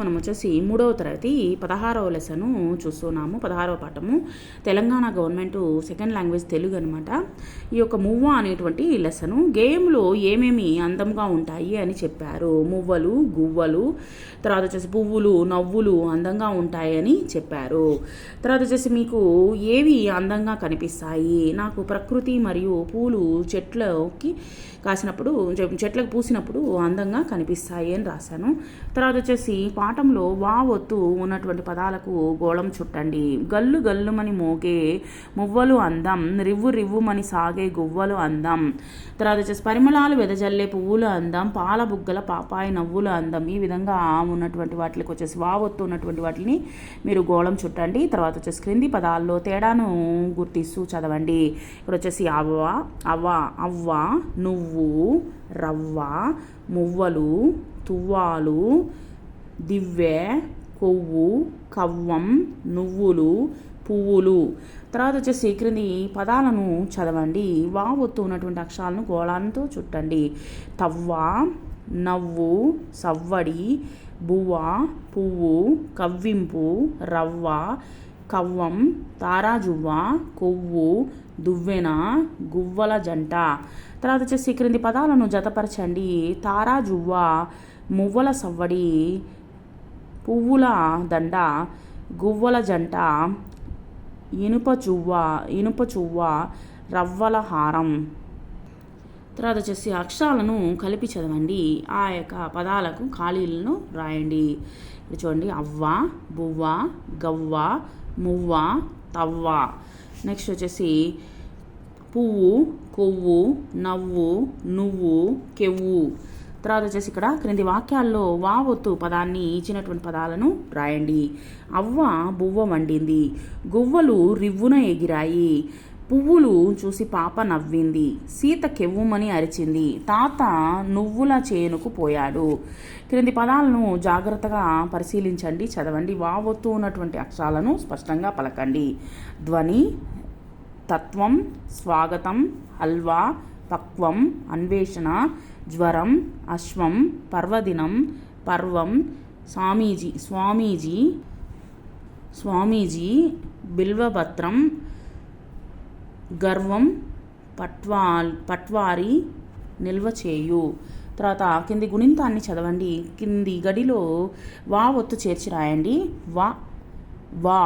మనం వచ్చేసి మూడవ తరగతి పదహారవ లెసను చూస్తున్నాము పదహారవ పాఠము. Telangana government second language Telugu అనమాట ఈ యొక్క మువ్వ అనేటువంటి లెసను గేమ్లో ఏమేమి అందంగా ఉంటాయి అని చెప్పారు. మువ్వలు గువ్వలు తర్వాత వచ్చేసి పువ్వులు నవ్వులు అందంగా ఉంటాయని చెప్పారు. తర్వాత వచ్చేసి మీకు ఏవి అందంగా కనిపిస్తాయి? నాకు ప్రకృతి మరియు పూలు చెట్లకి కాసినప్పుడు చెట్లకు పూసినప్పుడు అందంగా కనిపిస్తాయి అని రాశాను. తర్వాత వచ్చేసి పాఠంలో వా ఒత్తు ఉన్నటువంటి పదాలకు గోళం చుట్టండి. గల్లు గల్లుమని మోగే మువ్వలు అందం రివ్వు రివ్వుమని సాగే గువ్వలు అందం. తర్వాత వచ్చేసి పరిమళాలు వెదజల్లే పువ్వులు అందం పాల బుగ్గల పాపాయి నవ్వులు అందం. ఈ విధంగా ఉన్నటువంటి వాటికి వచ్చేసి వా ఒత్తు ఉన్నటువంటి వాటిని మీరు గోళం చుట్టండి. తర్వాత వచ్చేసి క్రింది పదాల్లో తేడాను గుర్తిస్తూ చదవండి. ఇక్కడ వచ్చేసి అవ్వ అవ్వ అవ్వ నువ్వు రవ్వ మువ్వలు తువ్వాలు దివ్వె కొవ్వు కవ్వం నువ్వులు పువ్వులు. తర్వాత వచ్చేసి క్రింది పదాలను చదవండి. వా ఒత్తు ఉన్నటువంటి అక్షరాలను గోళాలతో చుట్టండి. తవ్వ నవ్వు సవ్వడి బువ్వ పువ్వు కవ్వింపు రవ్వ కవ్వం తారాజువ్వ కొవ్వు దువ్వెన గువ్వల జంట. తర్వాత వచ్చేసి క్రింది పదాలను జతపరచండి. తారాజువ్వ మువ్వల సవ్వడి పువ్వుల దండ గువ్వల జంట ఇనుప చువ్వ ఇనుప చువ్వ రవ్వల హారం. తర్వాత వచ్చేసి అక్షరాలను కలిపి చదవండి. ఆ యొక్క పదాలకు ఖాళీలను రాయండి. ఇక్కడ చూడండి. అవ్వ బువ్వ గవ్వ మువ్వ తవ్వ. నెక్స్ట్ వచ్చేసి పువ్వు కొవ్వు నవ్వు నువ్వు కెవ్వు. తర్వాత వచ్చేసి ఇక్కడ క్రింది వాక్యాల్లో వా ఒత్తు పదాన్ని ఇచ్చినటువంటి పదాలను రాయండి. అవ్వ బువ్వ వండింది. గువ్వలు రివ్వున ఎగిరాయి. పువ్వులు చూసి పాప నవ్వింది. సీత కెవ్వుమని అరిచింది. తాత నువ్వుల చేనుకు పోయాడు. క్రింది పదాలను జాగ్రత్తగా పరిశీలించండి చదవండి. వావొత్తు ఉన్నటువంటి అక్షరాలను స్పష్టంగా పలకండి. ధ్వని తత్వం స్వాగతం హల్వా పక్వం అన్వేషణ జ్వరం అశ్వం పర్వదినం పర్వం స్వామీజీ స్వామీజీ స్వామీజీ బిల్వపత్రం గర్వం పట్వా పట్వారి నిల్వ చేయు తర్వాత కింది గుణింతాన్ని చదవండి. కింది గడిలో వా ఒత్తు చేర్చి రాయండి. వా వా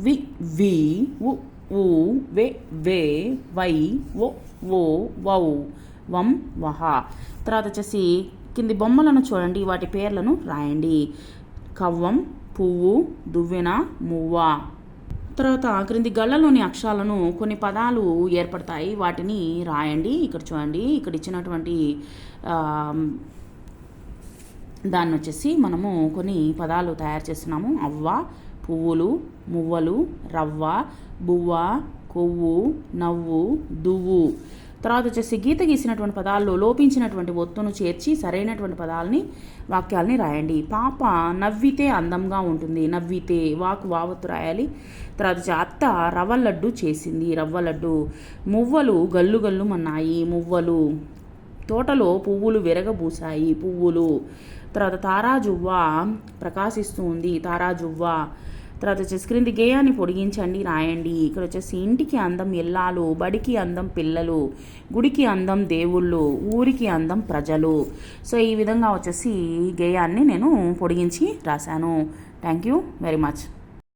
వి వి ఉ ఊ వే వే వై ఓ ఓ వౌ వం వహ. తర్వాత వచ్చేసి కింది బొమ్మలను చూడండి వాటి పేర్లను రాయండి. కవ్వం పువ్వు దువ్వెన మువ్వ. తర్వాత క్రింది గళ్ళలోని అక్షరాలను కొన్ని పదాలు ఏర్పడతాయి వాటిని రాయండి. ఇక్కడ చూడండి ఇక్కడ ఇచ్చినటువంటి దాన్ని వచ్చేసి మనము కొన్ని పదాలు తయారు చేస్తున్నాము. అవ్వ పువ్వులు మువ్వలు రవ్వ బువ్వ కొవ్వు నవ్వు దువ్వు. తర్వాత వచ్చేసి గీత గీసినటువంటి పదాల్లో లోపించినటువంటి ఒత్తును చేర్చి సరైనటువంటి పదాలని వాక్యాలని రాయండి. పాప నవ్వితే అందంగా ఉంటుంది. నవ్వితే వాకు వావత్తు రాయాలి. తర్వాత అత్త రవ్వ లడ్డు చేసింది. రవ్వ లడ్డు. మువ్వలు గల్లు గల్లు మన్నాయి. మువ్వలు. తోటలో పువ్వులు విరగబూసాయి. పువ్వులు. తర్వాత తారాజువ్వ ప్రకాశిస్తూ ఉంది. తారాజువ్వ. తర్వాత వచ్చేసి క్రింది గేయాన్ని పొడిగించండి రాయండి. ఇక్కడ వచ్చేసి ఇంటికి అందం ఎల్లాలు బడికి అందం పిల్లలు గుడికి అందం దేవుళ్ళు ఊరికి అందం ప్రజలు. సో ఈ విధంగా వచ్చేసి గేయాన్ని నేను పొడిగించి రాశాను. Thank you very much